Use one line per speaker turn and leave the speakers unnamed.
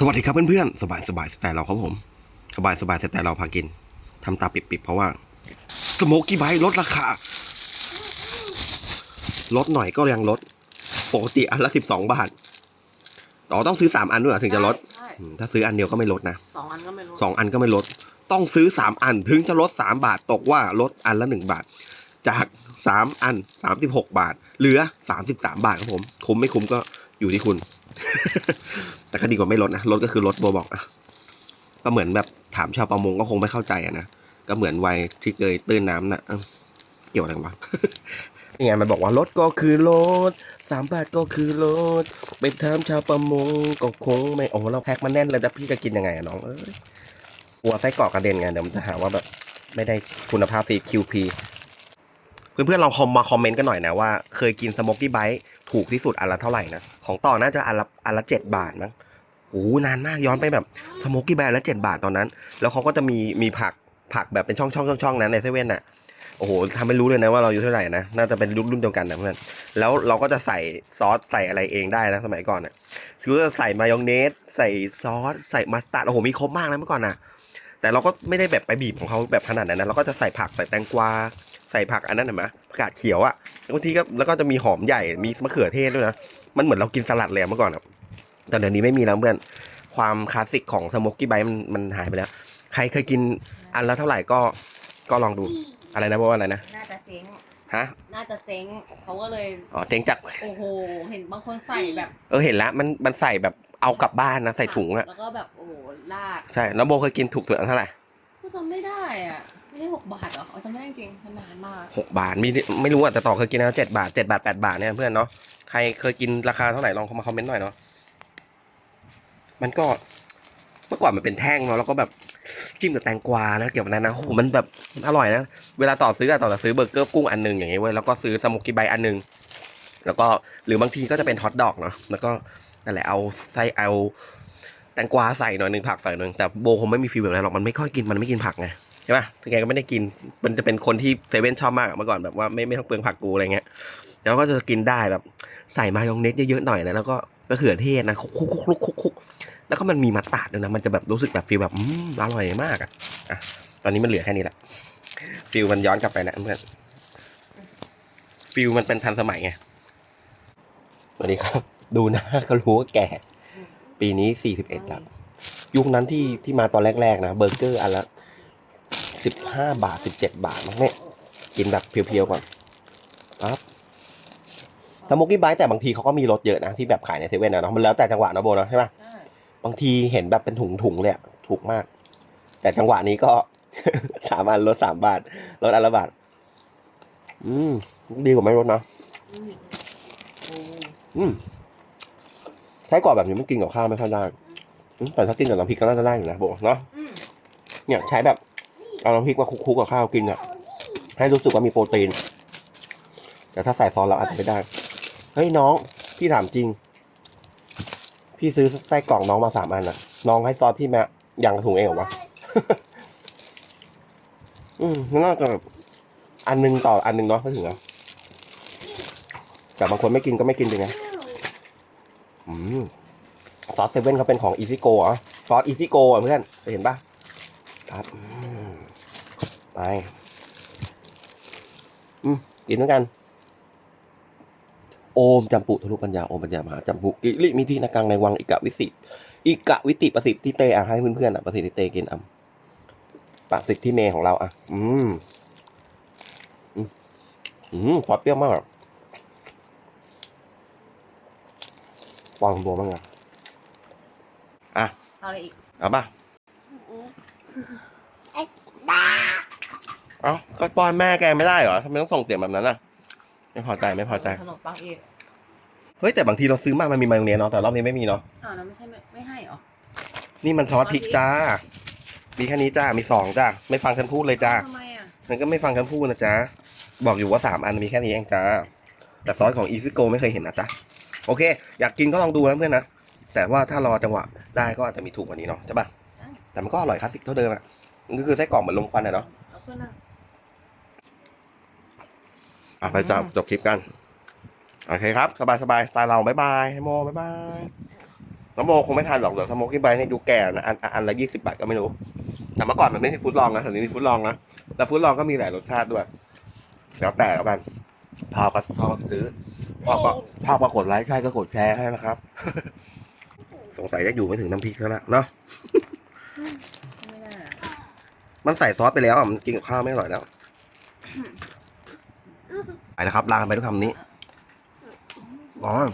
สวัสดีครับเพื่อนๆ สบายสบายสไตล์เราครับผม สบายสบายสไตล์เราพากินทำตาปิดๆ เพราะว่า สโมกี้ไบลดราคา ลดหน่อยก็ยังลด ปกติอันละสิบสองบาทต่อต้องซื้อสามอันด้วยเหรอถึงจะลด
ใช่
อืมถ้าซื้ออันเดียวก็ไม่ลดนะ
สองอันก็ไม่รู้
สองอันก็ไม่ลด ต้องซื้อสามอันถึงจะลดสามบาทตกว่าลดอันละหนึ่งบาท จากสามอันสามสิบหกบาท เหลือสามสิบสามบาทครับผม คุ้มไม่คุ้มก็ อยู่ที่คุณ แต่ก็ดีกว่าไม่ลดนะลดก็คือลดโบบอกอะก็เหมือนแบบถามชาวประมงก็คงไม่เข้าใจอะนะก็เหมือนวัยที่เคยตื้นน้ำน่ะเกี่ยวอะไรกันวะนี่ไงมันบอกว่าลดก็คือลดสามบาทก็คือลดไปถามชาวประมงก็คงไม่โอ้เราแพ็คมาแน่นเลยแต่พี่จะกินยังไงอะน้องเอ้ยกลัวไส้กรอกกระเด็นไงเดี๋ยวมันจะหาว่าแบบไม่ได้คุณภาพ CQP เพื่อนๆลองคอมมาคอมเมนต์กันหน่อยนะว่า เคยกินสโมกกี้ไบต์ถูกที่สุดอันละเท่าไหร่นะ ของต่อน่าจะอันละอันละเจ็ดบาทมั้งโอ้นานมากย้อนไปแบบสโมกกี้ไบต์ละเจ็ดบาทตอนนั้น แล้วเขาก็จะมีมีผักผักแบบเป็นช่องช่องช่องช่องนั้นในเซเว่นน่ะโอ้โหทำให้รู้เลยนะว่าเราอยู่เท่าไหร่นะน่าจะเป็นรุ่นรุ่นเดียวกันนะเพื่อนแล้วเราก็จะใส่ซอสใส่อะไรเองได้นะสมัยก่อนน่ะคือจะใส่มายองเนสใส่ซอสใส่มัสตาร์ดโอ้โหมีครบมากนะเมื่อก่อนน่ะแต่เราก็ไม่ได้แบบไปบีบของเขาแบบขนาดนั้นนะเราก็จะใส่ผักใส่แตงกวาใส่ผักอันนั้นเห็นไหม กกาดเขียวอะบางทีก็แล้วก็จะมีหอมใหญ่มีมะเขือเทศด้วยนะมันเหมือนเรากินสลัดเลยอะเมื่อก่อนอะแต่เดี๋ยวนี้ไม่มีแล้วเพื่อนความคลาสสิกของสโมกกี้ไบมันมันหายไปแล้ว ใครเคยกินอันละเท่าไหร่ก็ก็ลองดูอะไรนะเพราะว่าอะไรนะ
น่าจะเจ๊ง
ฮะ
น่าจะเจ๊งเขาก็เลย
อ๋อเจ๊งจาก
โอ้โหเห็นบางคนใส่แบบ
เออเห็นแล้วมันมันใส่แบบเอากลับบ้านนะใส่ถุงอะ
แล้วก็แบบโอ้โหลาด
ใช่แล้วโบเคยกินถูกตัวเท่าไหร่
ก็จำไม่ได้อะ ไม่ได้หกบาทเหรอเอาจำไม่ได้จริงมันนานมาก
หกบาทมีไม่รู้อะแต่ต่อเคยกินนะเจ็ดบาทเจ็ดบาทแปดบาทเนี่ยเพื่อนเนาะใครเคยกินราคาเท่าไหร่ลองเข้ามาคอมเมนต์หน่อยเนาะมันก็เมื่อก่อนมันเป็นแท่งเนาะแล้วก็แบบจิ้มกับแตงกวานะเกี่ยวกับนั้นนะโอ้โหมันแบบอร่อยนะเวลาต่อซื้ออะต่อจะซื้อเบอร์เกอร์กุ้งอันหนึ่งอย่างเงี้ยเว้ยแล้วก็ซื้อสโมกกี้ไบอันหนึ่งแล้วก็หรือบางทีก็จะเป็นฮอทดอกเนาะแล้วก็นั่นแหละเอาไส้เอาแตงกวาใส่หน่อยหนึ่งผักใส่หนึ่งแต่โบคงไม่มีฟีลแบบนั้นหรอกมันไม่ค่อยกินมันไม่กินผักไง ช่ป่ะแกก็ไม่ได้กิน มันจะเป็นคนที่เซเว่นชอบมากอะเมื่อก่อนแบบว่าไม่ไม่ต้องเปลืองผักกูอะไรเงี้ย แล้วก็จะกินได้แบบใส่มายองเนสเยอะๆหน่อยนะ แล้วก็มะเขือเทศนะคลุกคลุกคุกคุกคุกแล้วก็มันมีมัสตาร์ดด้วยนะ มันจะแบบรู้สึกแบบฟีลแบบอืมอร่อยมากอะอะ ตอนนี้มันเหลือแค่นี้ละฟีลมันย้อนกลับไปนะเพื่อนฟีลมันเป็นทันสมัยไง สวัสดีครับ ดูหน้าก็รู้ว่าแก่ ปีนี้สี่สิบเอ็ดแล้ว ยุคนั้นที่ที่มาตอนแรกๆนะเบอร์เกอร์อันละ สิบห้าบาทสิบเจ็ดบาทมั้งเนี่ยกินแบบเพียวๆก่อนปั๊บสโมกกี้ไบต์แต่บางทีเขาก็มีรสเยอะนะที่แบบขายในเซเว่นนะเนาะมันแล้วแต่จังหวะนะโบเนาะใช่ปะ
ใช่
บางทีเห็นแบบเป็นถุงๆเลยอะถูกมาก แต่จังหวะนี้ก็สามอันลดสามบาทลดอันละบาทอืมดีกว่าไม่ลดนะ
อืมโอ้
อืมใช้กรอบแบบนี้มันกินกับข้าวไม่ค่อยได้อืมแต่ถ้ากินกับน้ำพริกก็น่าจะได้อยู่นะโบเนาะ
อืม
เนี่ยใช้แบบ เอาน้ำพริกมาคลุกๆกับข้าวกินอะ ให้รู้สึกว่ามีโปรตีน แต่ถ้าใส่ซอสเราอาจจะไม่ได้ เฮ้ยน้อง พี่ถามจริง พี่ซื้อไส้กรอกน้องมาสามอันอะ น้องให้ซอสพี่แมาอย่างถุงเองเหรอวะ อืมน่าจะแบบอันหนึงต่ออันหนึงเนาะไม่ถึงอะแต่บางคนไม่กินก็ไม่กินจริงนะอืมซอสเซเว่นเขาเป็นของอีซิโกอะซอสอีซิโกอะเพื่อนเคยเห็นปะ ครับอืมไปอืมกินด้วยกัน โอมจำปุทะลุปัญญา โอมปัญญามหาจำปุอิริมิทีนากังในวังอิกะวิสิตอิกะวิติประสิทธิเตอะให้เพื่อนๆอะประสิทธิเตกินอะประสิทธิเมของเราอะ อืมอืมอืมความเปรี้ยวมากวางตัวบ้างอะอะ
เอาอะไรอีก
เอาป่ะ เอ้าก็ป้อนแม่แกไม่ได้เหรอทำไมต้องส่งเสียงแบบนั้นอะ ไม่พอใจไม่พอใจ
ขนมปังอีก
เฮ้ยแต่บางทีเราซื้อมามันมีมายองเนสเนาะแต่รอบนี้ไม่มีเนาะ
อ้าวแล้วไม่ใช่ไม่ไม่ให้เหรอ
นี่มันซอสพริกจ้า มีแค่นี้จ้า มีสองจ้า ไม่ฟังฉันพูดเลยจ้า
ทำไมอะ
มันก็ไม่ฟังฉันพูดนะจ้าบอกอยู่ว่าสามอันมีแค่นี้เองจ้า แต่ซอสของอีซิโกไม่เคยเห็นนะจ้าโอเค อยากกินก็ลองดูนะเพื่อนนะ แต่ว่าถ้ารอจังหวะได้ก็อาจจะมีถูกกว่านี้เนาะใช่ปะ แต่มันก็อร่อยคลาสสิกเท่าเดิมอะมันก็คือไส้กรอกเหมือนลมควันอะเนาะ
เอาขึ้นนะ
อะไปจบจบคลิปกัน โอเคครับ สบายสบายๆสไตล์เราบ๊ายบายให้โมบ๊ายบายน้ำโมคงไม่ทานหรอกเดี๋ยวสโมกที่ใบเนี่ยดูแก่นะอันอันอันละยี่สิบบาทก็ไม่รู้ แต่เมื่อก่อนมันไม่ใช่ฟุตลองนะแต่นี้มีฟุตลองนะแล้วฟุตลองก็มีหลายรสชาติด้วยแล้วแต่แล้วกันพอก็ชอบก็ซื้อชอบก็ชอบก็กดไลค์ใช่ก็กดแชร์ให้นะครับ สงสัยจะอยู่ไม่ถึงน้ำพริกแล้วล่ะเนาะ
ไม่น่า
มันใส่ซอสไปแล้วอะมันกินกับข้าวไม่อร่อยแล้วไปนะครับลากันไปด้วยคำนี้อ๋อ
ไม่